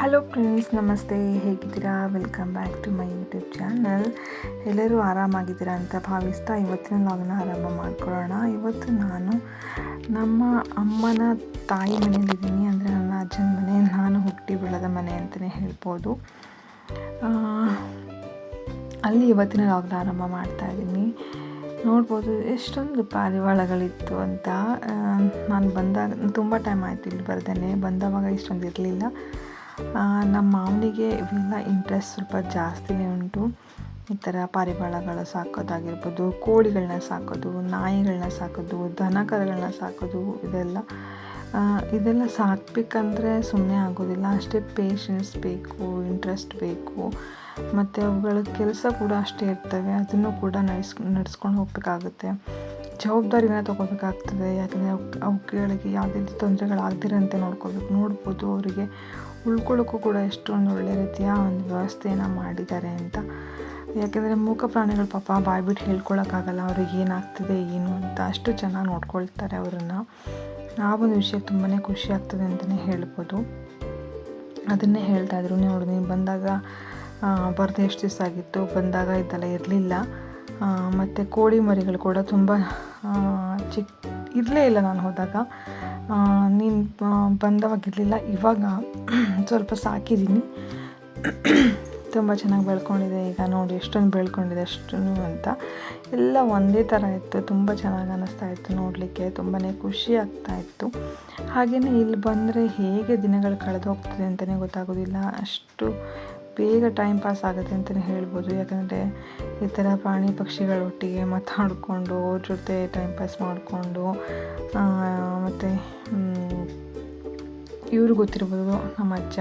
Hello friends ನಮಸ್ತೆ, ಹೇಗಿದ್ದೀರಾ? Welcome back to my YouTube channel ಎಲ್ಲರೂ ಆರಾಮಾಗಿದ್ದೀರಾ ಅಂತ ಭಾವಿಸ್ತಾ ಇವತ್ತಿನ ಲಾಗ್ನ ಆರಂಭ ಮಾಡ್ಕೊಳ್ಳೋಣ. ಇವತ್ತು ನಾನು ನಮ್ಮ ಅಮ್ಮನ ತಾಯಿ ಮನೇಲಿದ್ದೀನಿ ಅಂದರೆ ನನ್ನ ಅಜ್ಜನ ಮನೆ, ನಾನು ಹುಟ್ಟಿ ಬೆಳೆದ ಮನೆ ಅಂತಲೇ ಹೇಳ್ಬೋದು. ಅಲ್ಲಿ ಇವತ್ತಿನ ಲಾಗ್ನ ಆರಂಭ ಮಾಡ್ತಾ ಇದ್ದೀನಿ. ನೋಡ್ಬೋದು, ಎಷ್ಟೊಂದು ಪಾರಿವಾಳಗಳಿತ್ತು ಅಂತ. ನಾನು ಬಂದಾಗ, ತುಂಬ ಟೈಮ್ ಆಯಿತು ಇಲ್ಲಿ ಬರ್ದೇನೆ. ಬಂದವಾಗ ಇಷ್ಟೊಂದು ಇರಲಿಲ್ಲ. ನಮ್ಮ ಮಾವನಿಗೆ ಇವೆಲ್ಲ ಇಂಟ್ರೆಸ್ಟ್ ಸ್ವಲ್ಪ ಜಾಸ್ತಿನೇ ಉಂಟು. ಈ ಥರ ಪಾರಿವಾಳಗಳ ಸಾಕೋದಾಗಿರ್ಬೋದು, ಕೋಳಿಗಳನ್ನ ಸಾಕೋದು, ನಾಯಿಗಳನ್ನ ಸಾಕೋದು ದನ ಕರುಗಳನ್ನ ಸಾಕೋದು, ಇದೆಲ್ಲ. ಇದೆಲ್ಲ ಸಾಕಬೇಕಂದ್ರೆ ಸುಮ್ಮನೆ ಆಗೋದಿಲ್ಲ. ಅಷ್ಟೇ ಪೇಷನ್ಸ್ ಬೇಕು ಇಂಟ್ರೆಸ್ಟ್ ಬೇಕು. ಮತ್ತು ಅವುಗಳ ಕೆಲಸ ಕೂಡ ಅಷ್ಟೇ ಇರ್ತವೆ. ಅದನ್ನು ಕೂಡ ನಡೆಸ್, ನಡೆಸ್ಕೊಂಡು ಹೋಗಬೇಕಾಗುತ್ತೆ. ಜವಾಬ್ದಾರಿನ ತೊಗೋಬೇಕಾಗ್ತದೆ. ಯಾಕಂದರೆ ಅವು ಅವುಗಳಿಗೆ ಯಾವುದೇ ರೀತಿ ತೊಂದರೆಗಳಾಗದಿರಂತೆ ನೋಡ್ಕೋಬೇಕು ನೋಡ್ಬೋದು ಅವರಿಗೆ. ಉಳ್ಕೊಳ್ಳೋಕ್ಕೂ ಕೂಡ ಎಷ್ಟೊಂದು ಒಳ್ಳೆ ರೀತಿಯ ಒಂದು ವ್ಯವಸ್ಥೆಯನ್ನು ಮಾಡಿದ್ದಾರೆ ಅಂತ. ಯಾಕೆಂದರೆ ಮೂಕ ಪ್ರಾಣಿಗಳು ಪಾಪ ಬಾಯ್ಬಿಟ್ಟು ಹೇಳ್ಕೊಳಕ್ಕಾಗಲ್ಲ, ಅವ್ರಿಗೆ ಏನಾಗ್ತಿದೆ, ಏನು ಅಂತ ಅಷ್ಟು ಚೆನ್ನಾಗಿ ನೋಡ್ಕೊಳ್ತಾರೆ ಅವರನ್ನು. ಆ ಒಂದು ವಿಷಯ ತುಂಬಾ ಖುಷಿ ಆಗ್ತದೆ ಅಂತಲೇ ಹೇಳ್ಬೋದು. ಅದನ್ನೇ ಹೇಳ್ತಾ ಇದ್ರು. ನೋಡು, ನೀನು ಬಂದಾಗ ಬರದೆ ಎಷ್ಟು ದಿವಸ ಆಗಿತ್ತು? ಬಂದಾಗ ಇದೆಲ್ಲ ಇರಲಿಲ್ಲ. ಮತ್ತು ಕೋಳಿ ಮರಿಗಳು ಕೂಡ ತುಂಬ ಚಿಕ್ಕ ಇರಲೇ ಇಲ್ಲ ನಾನು ಹೋದಾಗ. ನೀನು ಬಂದವಾಗಿರಲಿಲ್ಲ, ಇವಾಗ ಸ್ವಲ್ಪ ಸಾಕಿದ್ದೀನಿ ತುಂಬ ಚೆನ್ನಾಗಿ ಬೆಳ್ಕೊಂಡಿದೆ ಈಗ ನೋಡಿ, ಎಷ್ಟೊಂದು ಬೆಳ್ಕೊಂಡಿದೆ ಅಷ್ಟು ಅಂತ. ಎಲ್ಲ ಒಂದೇ ಥರ ಇತ್ತು, ತುಂಬ ಚೆನ್ನಾಗಿ ಅನ್ನಿಸ್ತಾ ಇತ್ತು ನೋಡಲಿಕ್ಕೆ ತುಂಬಾ ಖುಷಿ ಆಗ್ತಾ ಇತ್ತು. ಹಾಗೆಯೇ ಇಲ್ಲಿ ಬಂದರೆ ಹೇಗೆ ದಿನಗಳು ಕಳೆದು ಹೋಗ್ತದೆ ಅಂತಲೇ ಗೊತ್ತಾಗೋದಿಲ್ಲ. ಅಷ್ಟು ಬೇಗ ಟೈಮ್ ಪಾಸ್ ಆಗುತ್ತೆ ಅಂತಲೇ ಹೇಳ್ಬೋದು. ಯಾಕಂದರೆ ಈ ಥರ ಪ್ರಾಣಿ ಪಕ್ಷಿಗಳೊಟ್ಟಿಗೆ ಮಾತಾಡಿಕೊಂಡು, ಅವ್ರ ಜೊತೆ ಟೈಮ್ ಪಾಸ್ ಮಾಡಿಕೊಂಡು ಮತ್ತು ಇವ್ರಿಗೆ ಗೊತ್ತಿರ್ಬೋದು ನಮ್ಮ ಅಜ್ಜ.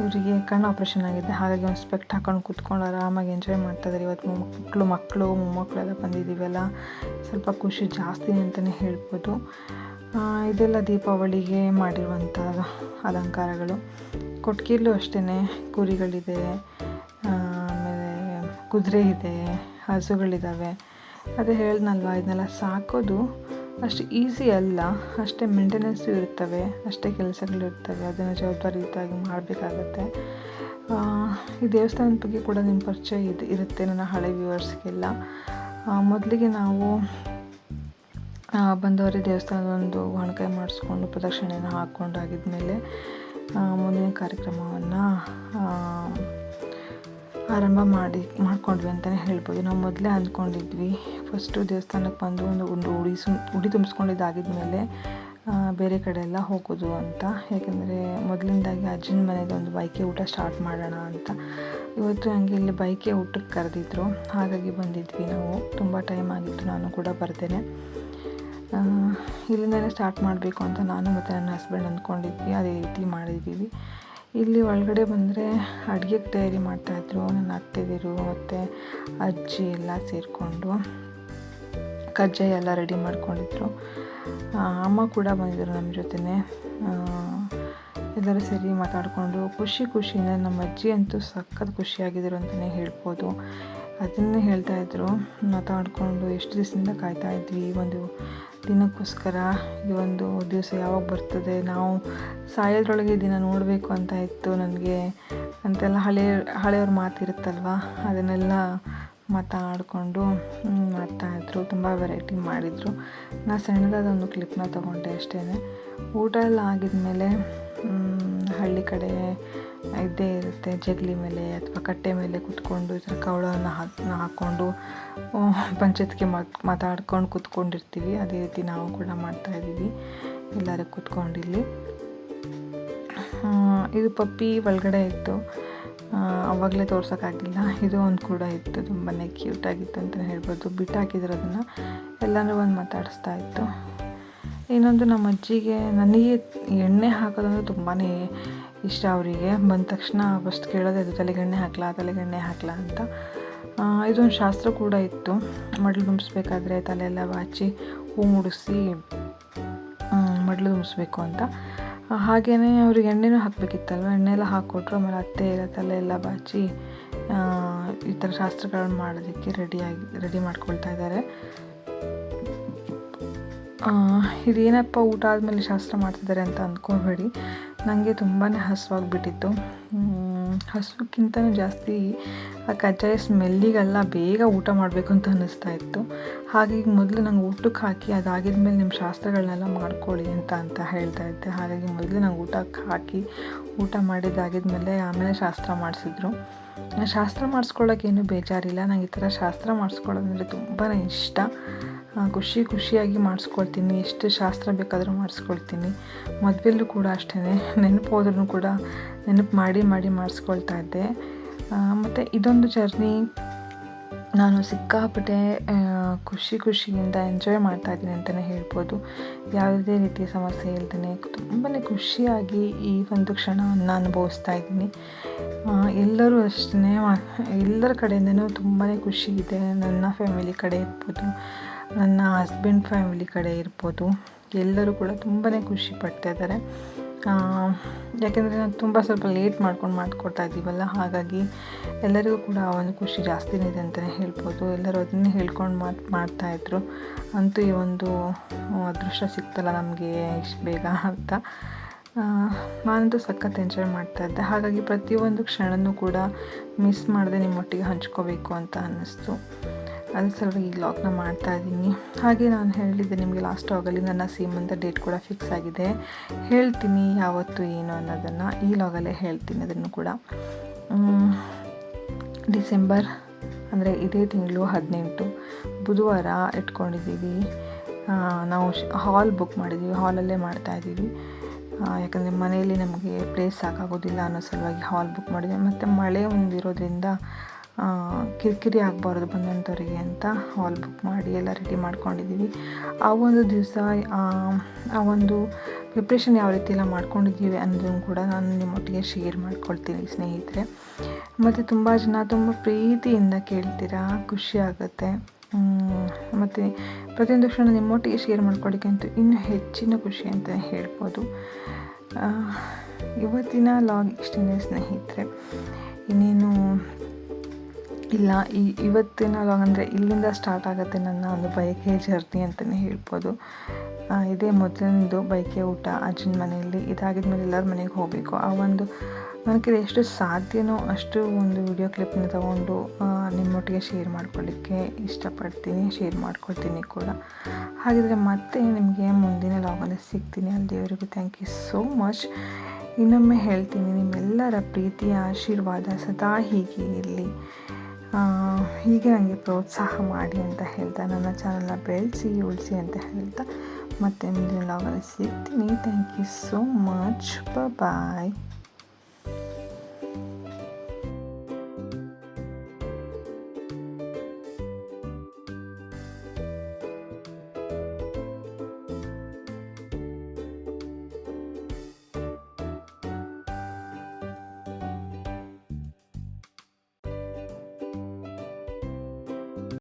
ಇವರಿಗೆ ಕಣ್ಣು ಆಪ್ರೇಷನ್ ಆಗಿದೆ. ಹಾಗಾಗಿ ಒಂದು ಸ್ಪೆಕ್ಟ್ ಹಾಕೊಂಡು ಕೂತ್ಕೊಂಡು ಆರಾಮಾಗಿ ಎಂಜಾಯ್ ಮಾಡ್ತಾಯಿದ್ದಾರೆ ಇವತ್ತು ಮಕ್ಕಳು ಮಕ್ಕಳು ಮೊಮ್ಮಕ್ಕಳೆಲ್ಲ ಬಂದಿದ್ದೀವಲ್ಲ. ಸ್ವಲ್ಪ ಖುಷಿ ಜಾಸ್ತಿ ಅಂತಲೇ ಹೇಳ್ಬೋದು. ಇದೆಲ್ಲ ದೀಪಾವಳಿಗೆ ಮಾಡಿರುವಂಥ ಅಲಂಕಾರಗಳು. ಕೊಟ್ಟಿಗೆಲ್ಲೂ ಅಷ್ಟೇ ಕುರಿಗಳಿದೆ, ಆಮೇಲೆ ಕುದುರೆ ಇದೆ ಹಸುಗಳಿದ್ದಾವೆ ಅದೇ ಹೇಳ್ದಲ್ವ ಇದನ್ನೆಲ್ಲ ಸಾಕೋದು ಅಷ್ಟು ಈಸಿ ಅಲ್ಲ. ಅಷ್ಟೇ ಮೇಂಟೆನೆನ್ಸು ಇರ್ತವೆ, ಅಷ್ಟೇ ಕೆಲಸಗಳು ಇರ್ತವೆ. ಅದನ್ನು ಜವಾಬ್ದಾರಿಯುತವಾಗಿ ಮಾಡಬೇಕಾಗತ್ತೆ. ಈ ದೇವಸ್ಥಾನದ ಬಗ್ಗೆ ಕೂಡ ನಿಮ್ಮ ಪರಿಚಯ ಇದು, ಇರುತ್ತೆ ನನ್ನ ಹಳೆ ವ್ಯೂವರ್ಸ್ಗೆಲ್ಲ ಮೊದಲಿಗೆ ನಾವು ಬಂದವರೇ ದೇವಸ್ಥಾನದ ಒಂದು ಒಣಕಾಯಿ ಮಾಡಿಸ್ಕೊಂಡು ಪ್ರದಕ್ಷಿಣೆಯನ್ನು ಹಾಕ್ಕೊಂಡು ಆಗಿದ್ಮೇಲೆ ಮುಂದಿನ ಕಾರ್ಯಕ್ರಮವನ್ನು ಆರಂಭ ಮಾಡಿ, ಮಾಡಿಕೊಂಡ್ವಿ ಅಂತಲೇ ಹೇಳ್ಬೋದು. ನಾವು ಮೊದಲೇ ಅಂದ್ಕೊಂಡಿದ್ವಿ. ಫಸ್ಟು ದೇವಸ್ಥಾನಕ್ಕೆ ಬಂದು ಒಂದು ಒಂದು ಉಡಿ ಸುಮ್ ಉಡಿ ತುಂಬಿಸ್ಕೊಂಡಿದ್ದಾಗಿದ್ದ ಮೇಲೆ ಬೇರೆ ಕಡೆ ಎಲ್ಲ ಹೋಗೋದು ಅಂತ. ಯಾಕೆಂದರೆ ಮೊದಲಿಂದಾಗಿ ಅಜ್ಜನ ಮನೆಗೆ ಒಂದು ಬೈಕೆ ಊಟ ಸ್ಟಾರ್ಟ್ ಮಾಡೋಣ ಅಂತ. ಇವತ್ತು ಹಂಗೆ ಇಲ್ಲಿ ಬೈಕೆ ಊಟಕ್ಕೆ ಕರೆದಿದ್ರು. ಹಾಗಾಗಿ ಬಂದಿದ್ವಿ ನಾವು. ತುಂಬ ಟೈಮ್ ಆಗಿತ್ತು ನಾನು ಕೂಡ ಬರ್ತೇನೆ ಇಲ್ಲಿಂದಲೇ ಸ್ಟಾರ್ಟ್ ಮಾಡಬೇಕು ಅಂತ ನಾನು ಮತ್ತು ನನ್ನ ಹಸ್ಬೆಂಡ್ ಅಂದ್ಕೊಂಡಿದ್ವಿ, ಅದೇ ರೀತಿ ಮಾಡಿದ್ದೀವಿ. ಇಲ್ಲಿ ಒಳಗಡೆ ಬಂದರೆ ಅಡುಗೆಗೆ ತಯಾರಿ ಮಾಡ್ತಾಯಿದ್ರು ನನ್ನ ಅತ್ತೆದಿರು ಮತ್ತು ಅಜ್ಜಿ ಎಲ್ಲ ಸೇರಿಕೊಂಡು ಕಜ್ಜಾಯ ಎಲ್ಲ ರೆಡಿ ಮಾಡ್ಕೊಂಡಿದ್ರು. ಅಮ್ಮ ಕೂಡ ಬಂದಿದ್ದರು ನಮ್ಮ ಜೊತೆನೇ. ಎಲ್ಲರೂ ಸೇರಿ ಮಾತಾಡಿಕೊಂಡು ಖುಷಿ ಖುಷಿಯಿಂದ ನಮ್ಮ ಅಜ್ಜಿ ಅಂತೂ ಸಖತ್ ಖುಷಿಯಾಗಿದ್ರು ಅಂತಲೇ ಹೇಳ್ಬೋದು. ಅದನ್ನೇ ಹೇಳ್ತಾಯಿದ್ರು ಮಾತಾಡಿಕೊಂಡು ಎಷ್ಟು ದಿವಸದಿಂದ ಕಾಯ್ತಾ ಇದ್ವಿ. ಈ ಒಂದು ದಿನಕ್ಕೋಸ್ಕರ ಈ ಒಂದು ದಿವಸ ಯಾವಾಗ ಬರ್ತದೆ, ನಾವು ಸಾಯೋದ್ರೊಳಗೆ ದಿನ ನೋಡಬೇಕು ಅಂತ ಇತ್ತು ನನಗೆ. ಅಂತೆಲ್ಲ ಹಳೆಯ ಹಳೆಯವ್ರ ಮಾತಿರುತ್ತಲ್ವ? ಅದನ್ನೆಲ್ಲ ಮಾತಾಡಿಕೊಂಡು ಮಾಡ್ತಾಯಿದ್ರು ತುಂಬ ವೆರೈಟಿ ಮಾಡಿದರು. ನಾ ಸಣ್ಣದಾದ ಒಂದು ಕ್ಲಿಪ್ನ ತೊಗೊಂಡೆ ಅಷ್ಟೇ ಊಟ ಎಲ್ಲ ಆಗಿದ್ಮೇಲೆ ಮೇಲೆ ಹಳ್ಳಿ ಕಡೆ ಇದ್ದೇ ಇರುತ್ತೆ, ಜಗಲಿ ಮೇಲೆ ಅಥವಾ ಕಟ್ಟೆ ಮೇಲೆ ಕುತ್ಕೊಂಡು ಈ ಥರ ಕವಳವನ್ನು ಹಾಕಿ ಹಾಕ್ಕೊಂಡು ಪಂಚಾಯತ್ಗೆ ಮಾತು ಮಾತಾಡ್ಕೊಂಡು ಕೂತ್ಕೊಂಡಿರ್ತೀವಿ. ಅದೇ ರೀತಿ ನಾವು ಕೂಡ ಮಾಡ್ತಾಯಿದ್ದೀವಿ ಎಲ್ಲರೂ ಕುತ್ಕೊಂಡಿಲ್ಲಿ ಇದು ಪಪ್ಪಿ ಒಳಗಡೆ ಇತ್ತು. ಅವಾಗಲೇ ತೋರ್ಸೋಕ್ಕಾಗಿಲ್ಲ. ಇದು ಒಂದು ಕೂಡ ಇತ್ತು. ತುಂಬಾ ಕ್ಯೂಟಾಗಿತ್ತು ಅಂತಲೇ ಹೇಳ್ಬೋದು. ಬಿಟ್ಟು ಹಾಕಿದ್ರು ಅದನ್ನು. ಎಲ್ಲರೂ ಒಂದು ಮಾತಾಡಿಸ್ತಾ ಇತ್ತು. ಇನ್ನೊಂದು ನಮ್ಮ ಅಜ್ಜಿಗೆ ನನಗೆ ಎಣ್ಣೆ ಹಾಕೋದಂದ್ರೆ ತುಂಬಾ ಇಷ್ಟ ಅವರಿಗೆ. ಬಂದ ತಕ್ಷಣ ಫಸ್ಟ್ ಕೇಳೋದೇ ಅದು ತಲೆಗೆಣ್ಣೆ ಹಾಕ್ಲಾ ತಲೆಗೆಣ್ಣೆ ಹಾಕ್ಲಾ ಅಂತ. ಇದೊಂದು ಶಾಸ್ತ್ರ ಕೂಡ ಇತ್ತು. ಮಡ್ಲು ತುಂಬಿಸ್ಬೇಕಾದ್ರೆ ತಲೆ ಎಲ್ಲ ಬಾಚಿ ಹೂ ಮುಡಿಸಿ ಮಡ್ಲು ತುಂಬಿಸ್ಬೇಕು ಅಂತ. ಹಾಗೆಯೇ ಅವ್ರಿಗೆ ಎಣ್ಣೆನೂ ಹಾಕಬೇಕಿತ್ತಲ್ವ? ಎಣ್ಣೆ ಎಲ್ಲ ಹಾಕ್ಕೊಟ್ರು, ಆಮೇಲೆ ಅತ್ತೆ ಎಲ್ಲ ತಲೆ ಎಲ್ಲ ಬಾಚಿ ಈ ಥರ ಶಾಸ್ತ್ರಗಳನ್ನು ಮಾಡೋದಕ್ಕೆ ರೆಡಿಯಾಗಿ ರೆಡಿ ಮಾಡ್ಕೊಳ್ತಾ ಇದ್ದಾರೆ. ಇದೇನಪ್ಪ ಊಟ ಆದಮೇಲೆ ಶಾಸ್ತ್ರ ಮಾಡ್ತಿದ್ದಾರೆ ಅಂತ ಅಂದ್ಕೊಬೇಡಿ ನನಗೆ ತುಂಬಾ ಹಸುವಾಗಿಬಿಟ್ಟಿತ್ತು. ಹಸುವಕ್ಕಿಂತನೂ ಜಾಸ್ತಿ ಆ ಕಜ್ಜಾಯ ಸ್ಮೆಲ್ಲಿಗೆಲ್ಲ ಬೇಗ ಊಟ ಮಾಡಬೇಕು ಅಂತ ಅನ್ನಿಸ್ತಾ ಇತ್ತು. ಹಾಗಾಗಿ ಮೊದಲು ನಂಗೆ ಊಟಕ್ಕೆ ಹಾಕಿ ಅದಾಗಿದ ಮೇಲೆ ನಿಮ್ಮ ಶಾಸ್ತ್ರಗಳನ್ನೆಲ್ಲ ಮಾಡ್ಕೊಳ್ಳಿ ಅಂತ ಅಂತ ಹೇಳ್ತಾ ಇದ್ದೆ. ಹಾಗಾಗಿ ಮೊದಲು ನಂಗೆ ಊಟಕ್ಕೆ ಹಾಕಿ ಊಟ ಮಾಡಿದ್ದಾಗಿದ್ಮೇಲೆ ಆಮೇಲೆ ಶಾಸ್ತ್ರ ಮಾಡಿಸಿದ್ರು. ಶಾಸ್ತ್ರ ಮಾಡಿಸ್ಕೊಳ್ಳೋಕ್ಕೇನು ಬೇಜಾರಿಲ್ಲ. ನಂಗೆ ಈ ಥರ ಶಾಸ್ತ್ರ ಮಾಡಿಸ್ಕೊಳ್ಳೋದಂದರೆ ತುಂಬಾ ಇಷ್ಟ. ಖುಷಿ ಖುಷಿಯಾಗಿ ಮಾಡಿಸ್ಕೊಳ್ತೀನಿ. ಎಷ್ಟು ಶಾಸ್ತ್ರ ಬೇಕಾದರೂ ಮಾಡಿಸ್ಕೊಳ್ತೀನಿ. ಮದುವೆಲ್ಲೂ ಕೂಡ ಅಷ್ಟೇ ನೆನಪು ಹೋದ್ರೂ ಕೂಡ ನೆನಪು ಮಾಡಿ ಮಾಡಿ ಮಾಡಿಸ್ಕೊಳ್ತಾ ಇದ್ದೆ. ಮತ್ತು ಇದೊಂದು ಜರ್ನಿ ನಾನು ಸಿಕ್ಕಾಪಟ್ಟೆ ಖುಷಿ ಖುಷಿಯಿಂದ ಎಂಜಾಯ್ ಮಾಡ್ತಾ ಇದ್ದೀನಿ ಅಂತಲೇ ಹೇಳ್ಬೋದು. ಯಾವುದೇ ರೀತಿಯ ಸಮಸ್ಯೆ ಇಲ್ದೇ ತುಂಬಾ ಖುಷಿಯಾಗಿ ಈ ಒಂದು ಕ್ಷಣವನ್ನು ಅನುಭವಿಸ್ತಾ ಇದ್ದೀನಿ. ಎಲ್ಲರೂ ಅಷ್ಟೇ ಎಲ್ಲರ ಕಡೆಯಿಂದನೂ ತುಂಬಾ ಖುಷಿ ಇದೆ. ನನ್ನ ಫ್ಯಾಮಿಲಿ ಕಡೆ ಇರ್ಬೋದು. ನನ್ನ ಹಸ್ಬೆಂಡ್ ಫ್ಯಾಮಿಲಿ ಕಡೆ ಇರ್ಬೋದು. ಎಲ್ಲರೂ ಕೂಡ ತುಂಬಾ ಖುಷಿ ಪಡ್ತಾ ಇದ್ದಾರೆ. ಯಾಕೆಂದರೆ ನಾನು ತುಂಬ ಸ್ವಲ್ಪ ಲೇಟ್ ಮಾಡ್ಕೊಂಡು ಮಾಡಿಕೊಡ್ತಾ ಇದ್ದೀವಲ್ಲ, ಹಾಗಾಗಿ ಎಲ್ಲರಿಗೂ ಕೂಡ ಒಂದು ಖುಷಿ ಜಾಸ್ತಿನೇ ಇದೆ ಅಂತಲೇ ಹೇಳ್ಬೋದು. ಎಲ್ಲರೂ ಅದನ್ನೇ ಹೇಳ್ಕೊಂಡು ಮಾತು ಮಾಡ್ತಾಯಿದ್ರು ಅಂತೂ ಈ ಒಂದು ಅದೃಷ್ಟ ಸಿಕ್ತಲ್ಲ ನಮಗೆ ಇಷ್ಟು ಬೇಗ ಅಂತ. ನಾನಂತೂ ಸಖತ್ ಎಂಜಾಯ್ ಮಾಡ್ತಾ ಇದ್ದೆ. ಹಾಗಾಗಿ ಪ್ರತಿಯೊಂದು ಕ್ಷಣನೂ ಕೂಡ ಮಿಸ್ ಮಾಡದೆ ನಿಮ್ಮೊಟ್ಟಿಗೆ ಹಂಚ್ಕೋಬೇಕು ಅಂತ ಅನ್ನಿಸ್ತು. ಅದ್ರ ಸಲುವಾಗಿ ಈ ಲಾಗ್ನ ಮಾಡ್ತಾ ಇದ್ದೀನಿ. ಹಾಗೆ ನಾನು ಹೇಳಿದ್ದೆ ನಿಮಗೆ ಲಾಸ್ಟ್ ಲಾಗಲ್ಲಿ ನನ್ನ ಸೀಮಂತ ಡೇಟ್ ಕೂಡ ಫಿಕ್ಸ್ ಆಗಿದೆ. ಹೇಳ್ತೀನಿ ಯಾವತ್ತು ಏನು ಅನ್ನೋದನ್ನು. ಈ ಲಾಗಲ್ಲೇ ಹೇಳ್ತೀನಿ ಅದನ್ನು ಕೂಡ. ಡಿಸೆಂಬರ್ ಅಂದರೆ ಇದೇ ತಿಂಗಳು ಹದಿನೆಂಟು. ಬುಧವಾರ ಇಟ್ಕೊಂಡಿದ್ದೀವಿ. ನಾವು ಹಾಲ್ ಬುಕ್ ಮಾಡಿದ್ದೀವಿ. ಹಾಲಲ್ಲೇ ಮಾಡ್ತಾ ಇದ್ದೀವಿ. ಯಾಕಂದರೆ ಮನೆಯಲ್ಲಿ ನಮಗೆ ಪ್ಲೇಸ್ ಸಾಕಾಗೋದಿಲ್ಲ ಅನ್ನೋ ಸಲುವಾಗಿ ಹಾಲ್ ಬುಕ್ ಮಾಡಿದ್ವಿ ಮತ್ತು ಮಳೆ ಒಂದಿರೋದ್ರಿಂದ ಕಿರಿಕಿರಿ ಆಗಬಾರ್ದು ಬಂದಂಥವ್ರಿಗೆ ಅಂತ ಹಾಲ್ ಬುಕ್ ಮಾಡಿ ಎಲ್ಲ ರೆಡಿ ಮಾಡ್ಕೊಂಡಿದ್ದೀವಿ ಆ ಒಂದು ದಿವಸ, ಆ ಒಂದು ಪ್ರಿಪ್ರೇಷನ್ ಯಾವ ರೀತಿ ಎಲ್ಲ ಮಾಡ್ಕೊಂಡಿದ್ದೀವಿ ಅನ್ನೋದನ್ನು ಕೂಡ ನಾನು ನಿಮ್ಮೊಟ್ಟಿಗೆ ಶೇರ್ ಮಾಡ್ಕೊಳ್ತೀನಿ ಸ್ನೇಹಿತರೆ. ಮತ್ತು ತುಂಬ ಜನ ತುಂಬ ಪ್ರೀತಿಯಿಂದ ಕೇಳ್ತೀರಾ, ಖುಷಿ ಆಗುತ್ತೆ. ಮತ್ತು ಪ್ರತಿಯೊಂದು ಕ್ಷಣ ನಿಮ್ಮೊಟ್ಟಿಗೆ ಶೇರ್ ಮಾಡ್ಕೊಳ್ಳಿಕ್ಕಂತೂ ಇನ್ನೂ ಹೆಚ್ಚಿನ ಖುಷಿ ಅಂತ ಹೇಳ್ಬೋದು. ಇವತ್ತಿನ ಲಾಗ್ ಇಷ್ಟೇ ಸ್ನೇಹಿತರೆ. ಇನ್ನೇನು ಇಲ್ಲ, ಈ ಇವತ್ತಿನ ಲಾಗ್ ಅಂದರೆ ಇಲ್ಲಿಂದ ಸ್ಟಾರ್ಟ್ ಆಗುತ್ತೆ ನನ್ನ ಒಂದು ಬೈಕೆ ಜರ್ನಿ ಅಂತಲೇ ಹೇಳ್ಬೋದು. ಇದೇ ಮೊದಲಿನದು ಬೈಕೆ ಊಟ ಅಜ್ಜನ ಮನೆಯಲ್ಲಿ. ಇದಾಗಿದ್ಮೇಲೆ ಎಲ್ಲರ ಮನೆಗೆ ಹೋಗಬೇಕು. ಆ ಒಂದು ನನಗೆ ಎಷ್ಟು ಸಾಧ್ಯನೋ ಅಷ್ಟು ಒಂದು ವಿಡಿಯೋ ಕ್ಲಿಪ್ನ ತಗೊಂಡು ನಿಮ್ಮೊಟ್ಟಿಗೆ ಶೇರ್ ಮಾಡ್ಕೊಳ್ಳಿಕ್ಕೆ ಇಷ್ಟಪಡ್ತೀನಿ ಶೇರ್ ಮಾಡ್ಕೊಳ್ತೀನಿ ಕೂಡ. ಹಾಗಿದ್ರೆ ಮತ್ತೆ ನಿಮಗೆ ಮುಂದಿನ ಲಾಗಲ್ಲಿ ಸಿಗ್ತೀನಿ ಅಲ್ಲಿವರೆಗೂ ಥ್ಯಾಂಕ್ ಯು ಸೋ ಮಚ್ ಇನ್ನೊಮ್ಮೆ ಹೇಳ್ತೀನಿ, ನಿಮ್ಮೆಲ್ಲರ ಪ್ರೀತಿಯ ಆಶೀರ್ವಾದ ಸದಾ ಹೀಗೆ ಇರಲಿ. ಹೀಗೆ ನನಗೆ ಪ್ರೋತ್ಸಾಹ ಮಾಡಿ ಅಂತ ಹೇಳ್ತಾ ನನ್ನ ಚಾನಲ್ನ ಬೆಳೆಸಿ, ಉಳಿಸಿ ಅಂತ ಹೇಳ್ತಾ ಮತ್ತೆ ಮುಂದಿನ ಲಾಗಲ್ಲಿ ಸಿಗ್ತೀನಿ. Thank you so much bye